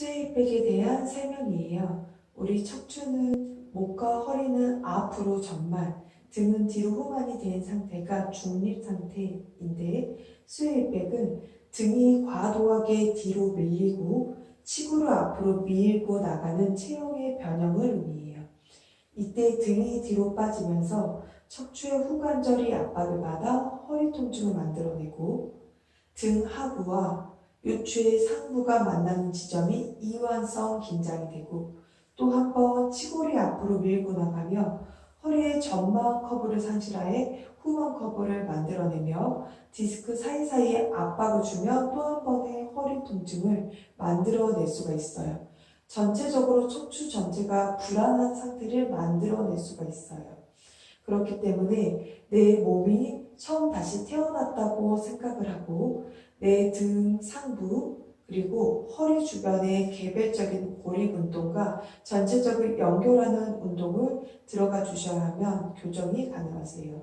스웨이백에 대한 설명이에요. 우리 척추는 목과 허리는 앞으로 전말, 등은 뒤로 후만이 된 상태가 중립 상태인데 스웨이백은 등이 과도하게 뒤로 밀리고 치구를 앞으로 밀고 나가는 체형의 변형을 의미해요. 이때 등이 뒤로 빠지면서 척추의 후관절이 압박을 받아 허리 통증을 만들어내고 등 하부와 요추의 상부가 만나는 지점이 이완성 긴장이 되고 또 한 번 치골이 앞으로 밀고 나가며 허리의 전방 커브를 상실하에 후방 커브를 만들어내며 디스크 사이사이에 압박을 주며 또 한 번의 허리 통증을 만들어낼 수가 있어요. 전체적으로 척추 전체가 불안한 상태를 만들어낼 수가 있어요. 그렇기 때문에 내 몸이 처음 다시 태어났다고 생각을 하고 내 등 상부 그리고 허리 주변의 개별적인 고립 운동과 전체적을 연결하는 운동을 들어가 주셔야 하면 교정이 가능하세요.